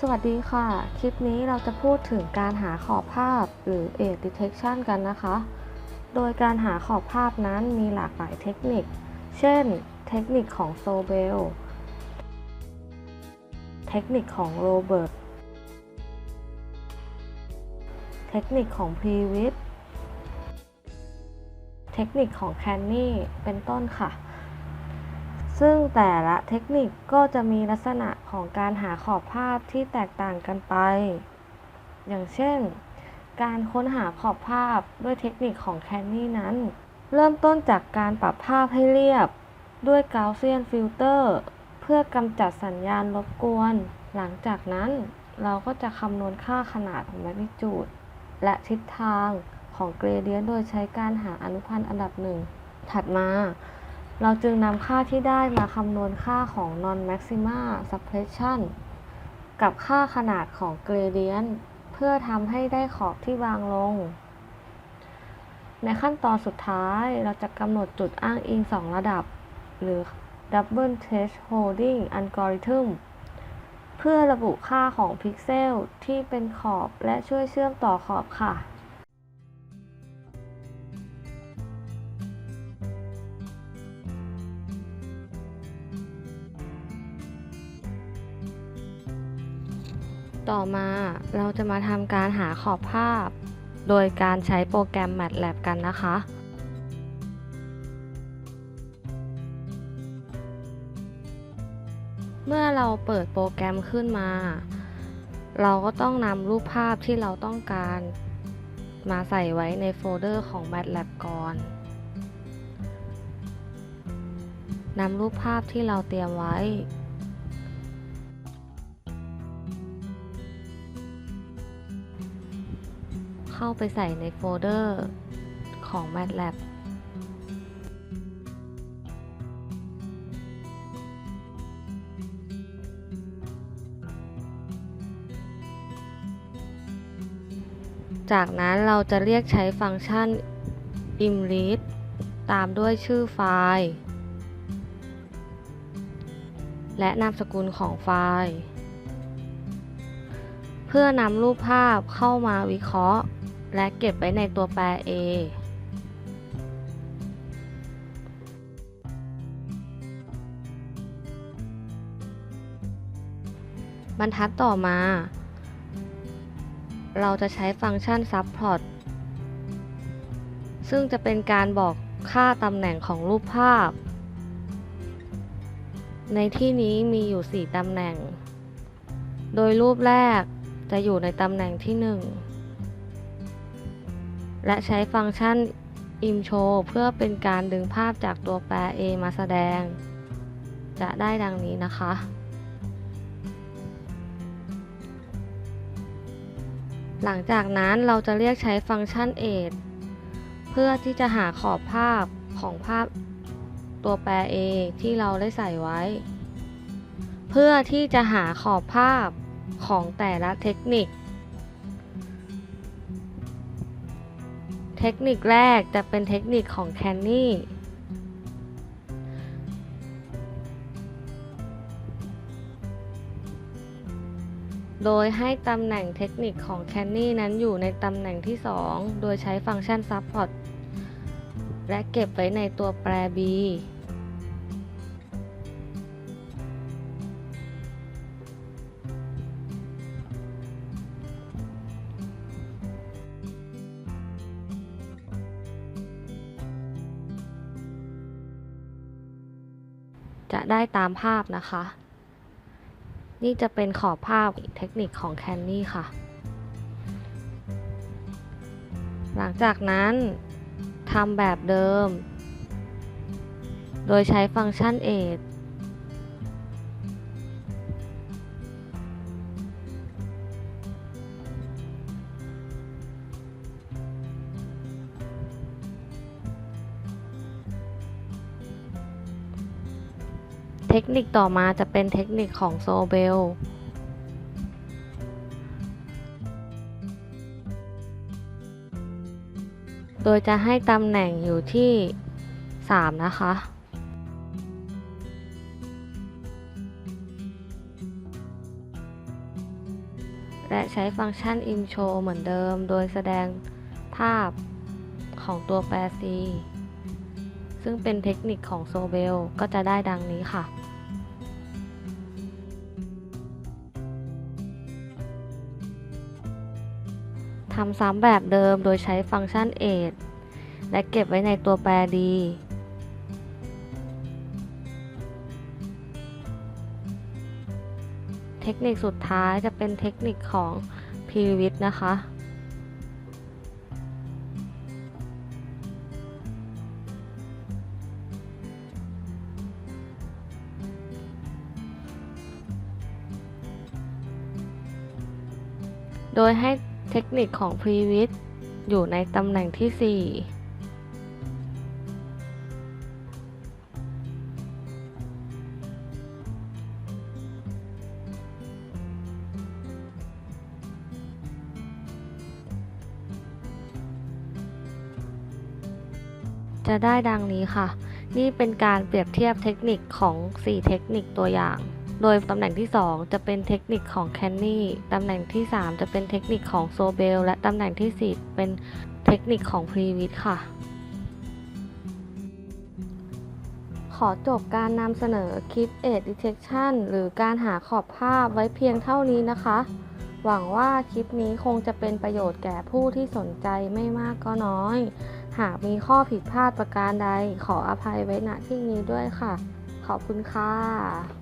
สวัสดีค่ะ คลิปนี้เราจะพูดถึงการหาขอบภาพหรือ Edge Detection กันนะคะ โดยการหาขอบภาพนั้นมีหลากหลายเทคนิค เช่น เทคนิคของโซเบล เทคนิคของโรเบิร์ต เทคนิคของพรีวิทเทคนิคของแคนนี่ เป็นต้นค่ะ ซึ่งแต่ละเทคนิคก็จะมีลักษณะของการหาขอบภาพที่แตกต่างกันไป อย่างเช่น การค้นหาขอบภาพด้วยเทคนิคของแคนนี่นั้น เริ่มต้นจากการปรับภาพให้เรียบ ด้วยกา u เซียนฟิลเตอร์เพื่อกำจัดสัญญาณรบกวน หลังจากนั้นเราก็จะคำนวณค่าขนาดของแมกนิจูด และทิศทางของเกรเดียนโดยใช้การหาอนุพันธ์อันดับหนึ่งถัดมา เราจึงนำค่าที่ได้มาคำนวณค่าของ non maxima suppression กับค่าขนาดของ gradient เพื่อทำให้ได้ขอบที่บางลง ในขั้นตอนสุดท้ายเราจะกำหนดจุดอ้างอิง 2 ระดับ หรือ double thresholding algorithm เพื่อระบุค่าของพิกเซลที่เป็นขอบและช่วยเชื่อมต่อขอบค่ะ ต่อมาเราจะมาทำการหาขอบภาพ โดยการใช้โปรแกรม MATLAB กันนะคะ เมื่อเราเปิดโปรแกรมขึ้นมา เราก็ต้องนำรูปภาพที่เราต้องการมาใส่ไว้ในโฟลเดอร์ของ MATLAB ก่อนนำรูปภาพที่เราเตรียมไว้ เข้าไปใส่ในโฟลเดอร์ของ MATLAB จากนั้นเราจะเรียกใช้ฟังก์ชัน imread ตามด้วยชื่อไฟล์ และนามสกุลของไฟล์ เพื่อนำรูปภาพเข้ามาวิเคราะห์ และเก็บไว้ในตัวแปร A บรรทัดต่อมา เราจะใช้ฟังก์ชัน subplot ซึ่งจะเป็นการบอกค่าตำแหน่งของรูปภาพ ในที่นี้มีอยู่ 4ตำแหน่ง โดยรูปแรกจะอยู่ในตำแหน่งที่ 1 และใช้ฟังก์ชัน imshow เพื่อเป็นการดึงภาพจากตัวแปร A มาแสดง จะได้ดังนี้นะคะ หลังจากนั้นเราจะเรียกใช้ฟังก์ชัน add เพื่อที่จะหาขอบภาพของภาพตัวแปร A ที่เราได้ใส่ไว้ เพื่อที่จะหาขอบภาพของแต่ละเทคนิค เทคนิคแรกจะเป็นเทคนิคของแคนนี่โดยให้ตำแหน่งเทคนิคของแคนนี่นั้นอยู่ในตำแหน่งที่ 2 โดยใช้ฟังก์ชัน support และเก็บไว้ในตัวแปร b จะได้ตามภาพนะคะ นี่จะเป็นขอบภาพเทคนิคของแคนนี่ค่ะ หลังจากนั้นทำแบบเดิม โดยใช้ฟังก์ชัน add ทคนิคต่อมาจะเป็นเทคนิคของโซเบลโดยจะให้ตำแหน่งอยู่ที่ 3 นะคะ และใช้ฟังก์ชัน ImShow เหมือนเดิม โดยแสดงภาพของตัวแปร C ซึ่งเป็นเทคนิคของ Sobel ก็จะได้ดังนี้ค่ะ ทำซ้ำแบบเดิมโดยใช้ฟังก์ชัน add และเก็บไว้ในตัวแปร D เทคนิคสุดท้ายจะเป็นเทคนิคของ p r e v i t นะคะ โดยให้ เทคนิคของ p r e v i t อยู่ในตำแหน่งที่ 4จะได้ดังนี้ค่ะ นี่เป็นการเปรียบเทียบเทคนิคของ 4 เทคนิคตัวอย่าง โดยตำแหน่งที่ 2 จะเป็นเทคนิคของ c a n n y ตำแหน่งที่ 3 จะเป็นเทคนิคของ Sobel และตำแหน่งที่ 4 เป็นเทคนิคของ p r e v i t ค่ะ ขอจบการนำเสนอคลิป Edge Detection หรือการหาขอบภาพไว้เพียงเท่านี้นะคะ หวังว่าคลิปนี้คงจะเป็นประโยชน์แก่ผู้ที่สนใจไม่มากก็น้อย หากมีข้อผิดพลาดประการใดขออภัยไว้ณที่นี้ด้วยค่ะ ขอบคุณค่ะ